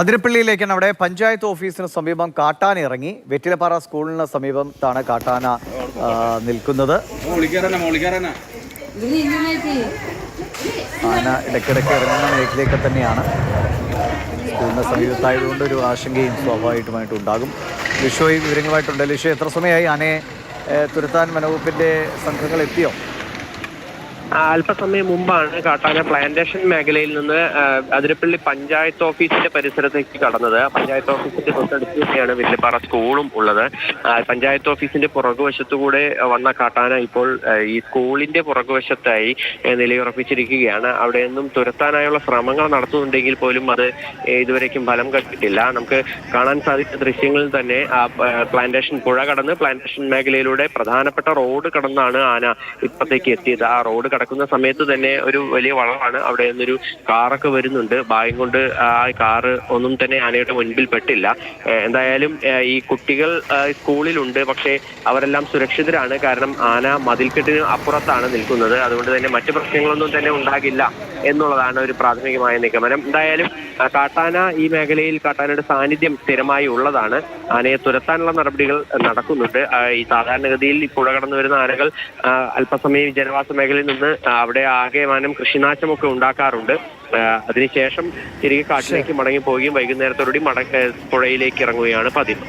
അതിരപ്പള്ളിയിലേക്കാണ് അവിടെ പഞ്ചായത്ത് ഓഫീസിന് സമീപം കാട്ടാന ഇറങ്ങി. വെറ്റിലപ്പാറ സ്കൂളിന് സമീപത്താണ് കാട്ടാന നിൽക്കുന്നത്. ആന ഇടയ്ക്കിടയ്ക്ക് ഇറങ്ങുന്ന മേഖലയൊക്കെ തന്നെയാണ്. സ്കൂളിന് സമീപത്തായതുകൊണ്ട് ഒരു ആശങ്കയും സ്വാഭാവികമായിട്ടും ഉണ്ടാകും. ലിഷോയി വിവരങ്ങളുമായിട്ടുണ്ട്. ലിഷോ എത്ര സമയമായി? ആനയെ തുരത്താൻ വനവകുപ്പിന്റെ സംഘങ്ങൾ എത്തിയോ? അല്പസമയം മുമ്പാണ് കാട്ടാന പ്ലാന്റേഷൻ മേഖലയിൽ നിന്ന് അതിരപ്പള്ളി പഞ്ചായത്ത് ഓഫീസിന്റെ പരിസരത്തേക്ക് കടന്നത്. പഞ്ചായത്ത് ഓഫീസിന്റെ തൊട്ടടുത്ത് തന്നെയാണ് വില്ലിപ്പാറ സ്കൂളും ഉള്ളത്. പഞ്ചായത്ത് ഓഫീസിന്റെ പുറകുവശത്തുകൂടെ വന്ന കാട്ടാന ഇപ്പോൾ ഈ സ്കൂളിന്റെ പുറകുവശത്തായി നിലയുറപ്പിച്ചിരിക്കുകയാണ്. അവിടെ നിന്നും തുരത്താനായുള്ള ശ്രമങ്ങൾ നടത്തുന്നുണ്ടെങ്കിൽ പോലും അത് ഇതുവരേക്കും ഫലം കണ്ടിട്ടില്ല. നമുക്ക് കാണാൻ സാധിച്ച ദൃശ്യങ്ങളിൽ തന്നെ ആ പ്ലാന്റേഷൻ പുഴ കടന്ന് പ്ലാന്റേഷൻ മേഖലയിലൂടെ പ്രധാനപ്പെട്ട റോഡ് കടന്നാണ് ആന ഇപ്പത്തേക്ക് എത്തിയത്. ആ റോഡ് കടക്കുന്ന സമയത്ത് തന്നെ ഒരു വലിയ വളവാണ്. അവിടെ നിന്നൊരു കാറൊക്കെ വരുന്നുണ്ട്. ഭാഗ്യം കൊണ്ട് ആ കാറ് ഒന്നും തന്നെ ആനയുടെ മുൻപിൽ പെട്ടില്ല. എന്തായാലും ഈ കുട്ടികൾ സ്കൂളിലുണ്ട്. പക്ഷേ അവരെല്ലാം സുരക്ഷിതരാണ്. കാരണം ആന മതിൽക്കെട്ടിന് അപ്പുറത്താണ് നിൽക്കുന്നത്. അതുകൊണ്ട് തന്നെ മറ്റു പ്രശ്നങ്ങളൊന്നും തന്നെ ഉണ്ടാകില്ല എന്നുള്ളതാണ് ഒരു പ്രാഥമികമായ നിഗമനം. എന്തായാലും കാട്ടാന ഈ മേഖലയിൽ കാട്ടാനയുടെ സാന്നിധ്യം സ്ഥിരമായി ഉള്ളതാണ്. ആനയെ തുരത്താനുള്ള നടപടികൾ നടക്കുന്നുണ്ട്. ഈ സാധാരണഗതിയിൽ ഈ പുഴ കടന്നു വരുന്ന ആനകൾ അല്പസമയം ജനവാസ മേഖലയിൽ നിന്ന് അവിടെ ആകെമാനം കൃഷിനാശമൊക്കെ ഉണ്ടാക്കാറുണ്ട്. അതിനുശേഷം തിരികെ കാട്ടിലേക്ക് മടങ്ങി പോവുകയും വൈകുന്നേരത്തോടുകൂടി മട പുഴയിലേക്ക് ഇറങ്ങുകയാണ് പതിവ്.